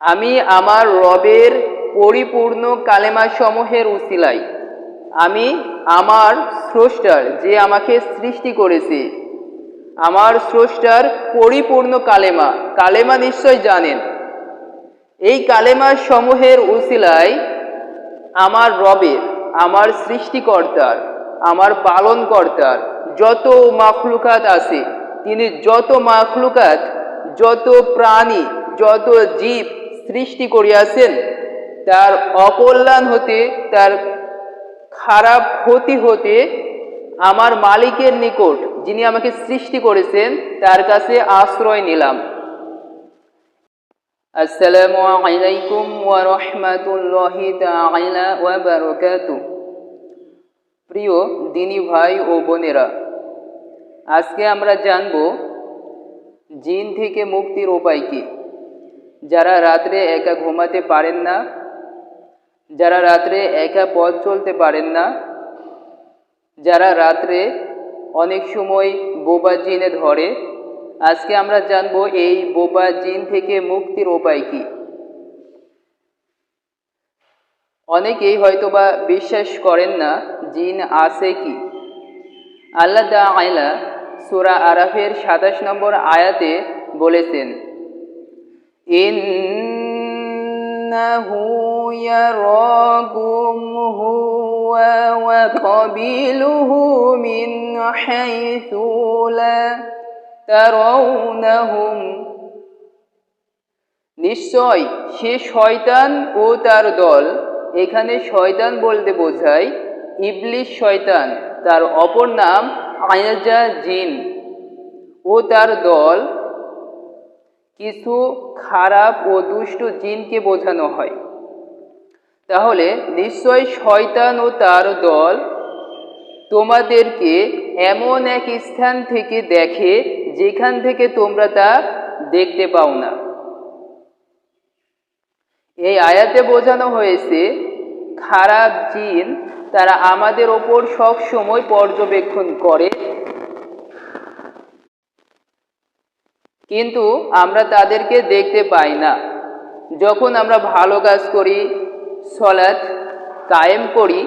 আমি আমার রবের পরিপূর্ণ কালেমা সমূহের উসিলাই আমি আমার স্রষ্টার যে আমাকে সৃষ্টি করেছে। আমার স্রষ্টার পরিপূর্ণ কালেমা কালেমা নিশ্চয় জানেন। এই কালেমা সমূহের উসিলায় আমার রবের, আমার সৃষ্টিকর্তার, আমার পালনকর্তার যত মাখলুকাত আছে, তিনি যত মাখলুকাত, যত প্রাণী, যত জীব সৃষ্টি করিয়াছেন, তার অকল্যাণ হতে, তার খারাপ ক্ষতি হতে আমার মালিকের নিকট, যিনি আমাকে সৃষ্টি করেছেন, তার কাছে আশ্রয় নিলাম। আসসালামু আলাইকুম ওয়া রাহমাতুল্লাহি তাআলা ওয়া বারাকাতুহু প্রিয় দিনী ভাই ও বোনেরা, আজকে আমরা জানব জিন থেকে মুক্তির উপায় কি? যারা রাত্রে একা ঘুমাতে পারেন না, যারা রাত্রে একা পথ চলতে পারেন না, যারা রাত্রে অনেক সময় বোবা জিনে ধরে, আজকে আমরা জানব এই বোবা জিন থেকে মুক্তির উপায় কি। অনেকেই হয়তোবা বিশ্বাস করেন না জিন আছে কি। আল্লাহ আয়লা সুরা আরাফের সাতাশ নম্বর আয়াতে বলেছেন ইয়ারাকুম হুয়া ওয়া কাবিলুহু মিন হাইথু লা তারাউনাহুম নিশ্চয় সে শয়তান ও তার দল, এখানে শয়তান বলতে বোঝায় ইবলিশ শয়তান, তার অপর নাম আয়াজা জিন। ও তার দল কিছু খারাপ ও দুষ্ট জিনকে বোঝানো হয়। তাহলে নিশ্চয় শয়তান ও তার দল তোমাদেরকে এমন এক স্থান থেকে দেখে যেখান থেকে তোমরা তা দেখতে পাও না। এই আয়াতে বোঝানো হয়েছে, খারাপ জিন তারা আমাদের ওপর সব সময় পর্যবেক্ষণ করে কিন্তু আমরা তাদেরকে দেখতে পাই না। যখন আমরা ভালো কাজ করি, সলাৎ কায়েম করি,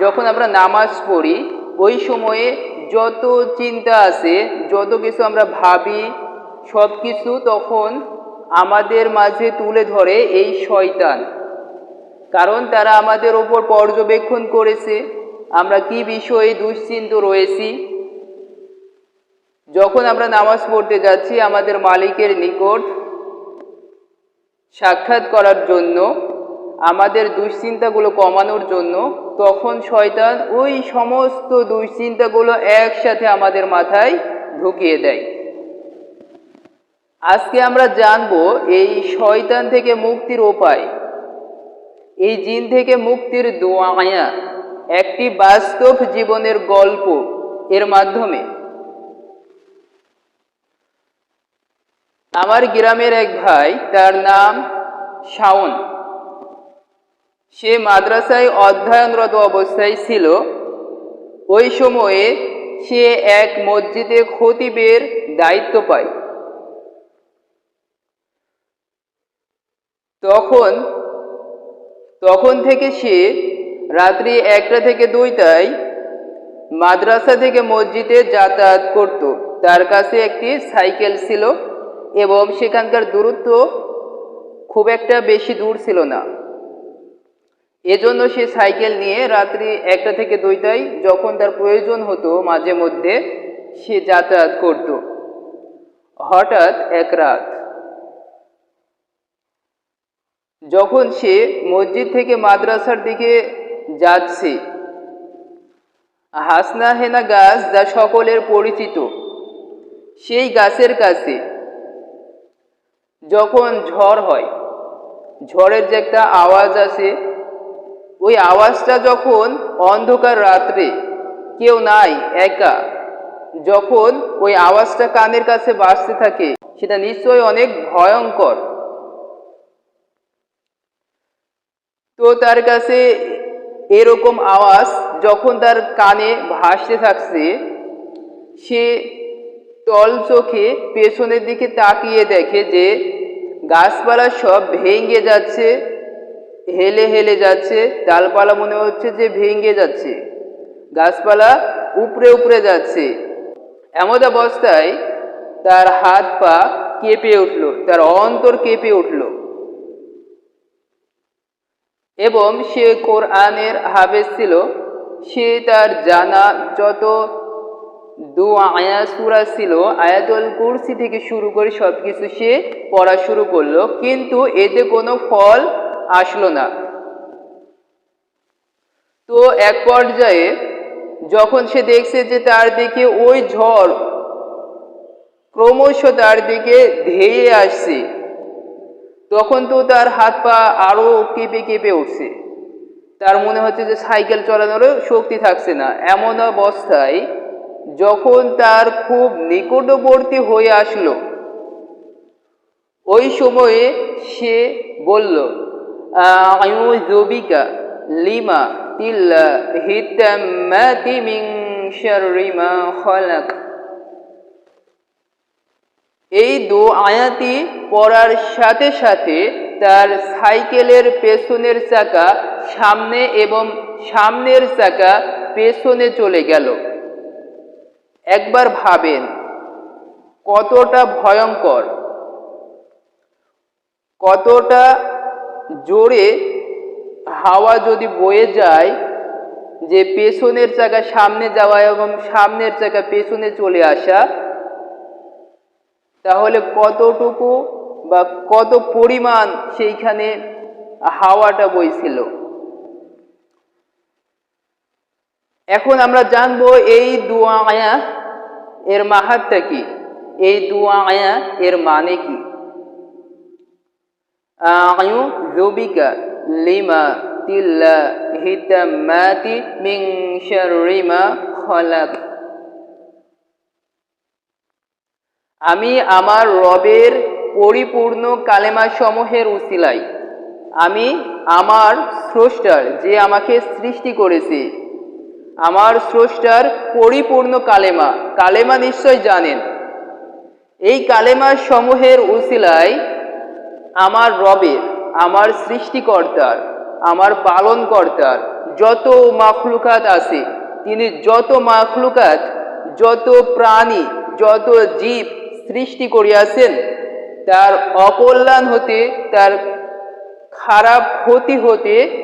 যখন আমরা নামাজ পড়ি, ওই সময়ে যত চিন্তা আছে, যত কিছু আমরা ভাবি সব কিছু তখন আমাদের মাঝে তুলে ধরে এই শয়তান। কারণ তারা আমাদের ওপর পর্যবেক্ষণ করেছে, আমরা কি বিষয়ে দুশ্চিন্ত রয়েছি যখন আমরা নামাজ পড়তে যাচ্ছি, আমাদের মালিকের নিকট সাক্ষাৎ করার জন্য, আমাদের দুশ্চিন্তাগুলো কমানোর জন্য, তখন শয়তান ওই সমস্ত দুশ্চিন্তাগুলো একসাথে আমাদের মাথায় ঢুকিয়ে দেয়। আজকে আমরা জানব এই শয়তান থেকে মুক্তির উপায়। এই জিন থেকে মুক্তির দোয়া, একটি বাস্তব জীবনের গল্প এর মাধ্যমে। আমার গ্রামের এক ভাই, তার নাম শাওন। সে মাদ্রাসায় অধ্যয়নরত অবস্থায় ছিল। ওই সময়ে সে এক মসজিদে খতিবের দায়িত্ব পায়। তখন তখন থেকে সে রাত্রি একটা থেকে দুইটায় মাদ্রাসা থেকে মসজিদে যাতায়াত করত। তার কাছে একটি সাইকেল ছিল। এবং সেখানকার দূরত্ব খুব একটা বেশি দূর ছিল না। এজন্য সে সাইকেল নিয়ে রাত্রি একটা থেকে দুইটায় যখন তার প্রয়োজন হতো মাঝে মধ্যে, সে যাতায়াত করত। হঠাৎ এক রাত যখন সে মসজিদ থেকে মাদ্রাসার দিকে যাচ্ছে হাসনা হেনা গাছ যা সকলের পরিচিত, সেই গাছের কাছে যখন ঝড় হয়, ঝড়ের যে একটা আওয়াজ আছে ওই আওয়াজটা যখন অন্ধকার রাত্রে কেউ নাই, একা, যখন ওই আওয়াজটা কানের কাছে বাজতে থাকে, সেটা নিশ্চয়ই অনেক ভয়ঙ্কর। তো তার কাছে এরকম আওয়াজ যখন তার কানে ভাসতে থাকছে, সে তল চোখে পেছনের দিকে তাকিয়ে দেখে যে গাছপালা সব ভেঙে যাচ্ছে, হেলে হেলে যাচ্ছে, ডালপালা মনে হচ্ছে যে ভেঙে যাচ্ছে। গাছপালা উপরে উপরে যাচ্ছে। এমন অবস্থায় তার হাত পা কেঁপে উঠল, তার অন্তর কেঁপে উঠল। এবং সে কোরআনের হাবেজ ছিল, সে তার জানা যত দু আয়া সুরা ছিল, আয়াতুল কুরসি থেকে শুরু করে সব কিছু সে পড়া শুরু করল, কিন্তু এতে কোনো ফল আসলো না। তো এক পর্যায়ে যখন সে দেখছে যে তার দিকে ওই ঝড় ক্রমশ তার দিকে ধেয়ে আসছে, তখন তো তার হাত পা আরও কেঁপে কেঁপে উঠছে। তার মনে হচ্ছে যে সাইকেল চালানোরও শক্তি থাকছে না। এমন অবস্থায় যখন তার খুব নিকটবর্তী হয়ে আসলো, ওই সময়ে সে বলল জবিকা লিমা তিল্লা হিতাম্মাতি এই দু আয়াতি পড়ার সাথে সাথে তার সাইকেলের পেছনের চাকা সামনে এবং সামনের চাকা পেছনে চলে গেল। একবার ভাবেন কতটা ভয়ঙ্কর, কতটা জোরে হাওয়া যদি বয়ে যায় যে পেছনের চাকা সামনে যাওয়া এবং সামনের চাকা পেছনে চলে আসা, তাহলে কতটুকু বা কত পরিমাণ সেইখানে হাওয়াটা বইছিল? এখন আমরা জানব এই দুয়া আয়া এর মাহাত্মা কি? এই দুয়া আয়া এর মানে কি? আয়ু জবিকা লিমা তিল্লা হিতামাতি মিং শাররিমা খলাক। আমি আমার রবের পরিপূর্ণ কালেমা সমূহের উসিলাই আমি আমার স্রষ্টার যে আমাকে সৃষ্টি করেছে আমার স্রষ্টার পরিপূর্ণ কালেমা। কালেমা নিশ্চয় জানেন। এই কালেমার সমূহের উসিলায় আমার রবের, আমার সৃষ্টিকর্তার, আমার পালনকর্তার যত মাখলুকাত আছে, তিনি যত মাখলুকাত, যত প্রাণী, যত জীব সৃষ্টি করিয়াছেন, তার অকল্যাণ হতে, তার খারাপ ক্ষতি হতে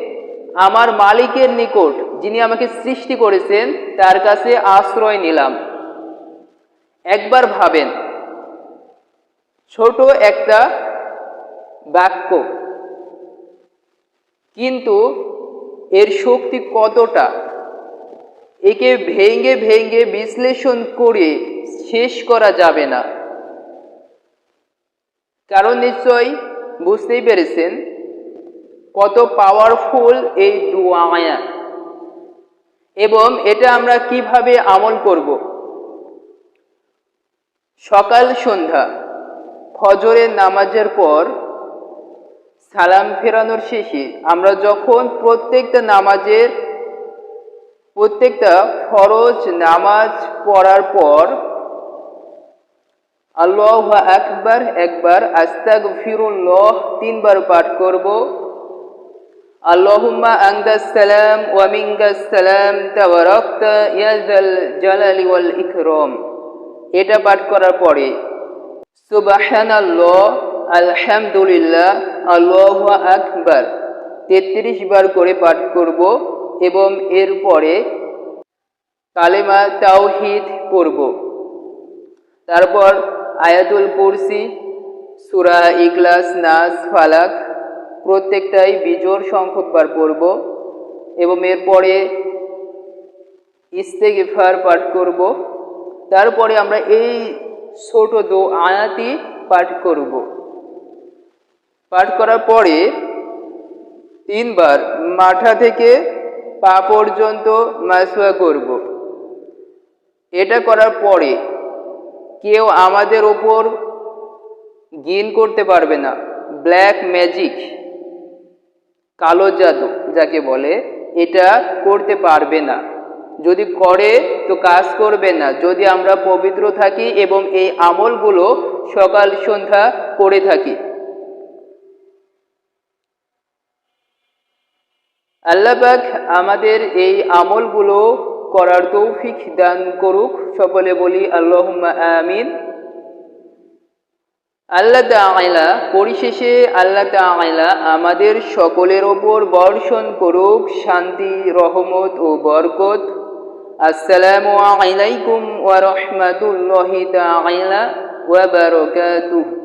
আমার মালিকের নিকট যিনি আমাকে সৃষ্টি করেছেন, তার কাছে আশ্রয় নিলাম। একবার ভাবেন, ছোট একটা বাক্য, কিন্তু এর শক্তি কতটা? একে ভেঙে ভেঙে বিশ্লেষণ করে শেষ করা যাবে না। কারণ নিশ্চয় বুঝতেই পেরেছেন কত পাওয়ারফুল এই দুয়া এবং এটা আমরা কীভাবে আমল করব? সকাল সন্ধ্যা, ফজরের নামাজের পর সালাম ফেরানোর শেষে আমরা যখন প্রত্যেকটা নামাজের, প্রত্যেকটা ফরজ নামাজ পড়ার পর আল্লাহ আকবার, একবার আস্তাক ফিরুল্লাহ তিনবার পাঠ করব। আংদাস সালাম ওয়া মিনকাস সালাম তাবারাকতা ইয়াজাল জালালি ওয়াল ইকরাম। এটা পাঠ করার পরে, সুবহানাল্লাহ, আলহামদুলিল্লাহ, আল্লাহু আকবার, তেত্রিশ বার করে পাঠ করব এবং এরপরে কালেমা তাওহিদ পড়ব। তারপর আয়াতুল কুরসি, সুরা ইকলাস নাস, ফালাক প্রত্যেকটাই বিজোর সংখ্যকবার পড়ব এবং এরপরে ইস্তেগিফার পাঠ করব। তারপরে আমরা এই ছোট দো আয়াতি পাঠ করব। পাঠ করার পরে তিনবার মাথা থেকে পা পর্যন্ত মাসুয়া করব। এটা করার পরে কেউ আমাদের ওপর গিন করতে পারবে না। Black magic. কালো জাদু, যাকে বলে, এটা করতে পারবে না। যদি করে, তো কাজ করবে না। যদি আমরা পবিত্র থাকি এবং এই আমলগুলো সকাল সন্ধ্যা করে থাকি। আল্লাহবাক আমাদের এই আমলগুলো করার তৌফিক দান করুক। সকলে বলি আল্লাহ আমিন। আল্লাহ তাআলা পরিশেষে আল্লাহ তাআলা আমাদের সকলের ওপর বর্ষণ করুক, শান্তি, রহমত ও বরকত। আসসালামু আলাইকুম ওয়া রাহমাতুল্লাহি তাআলা ওয়া বারাকাতুহু।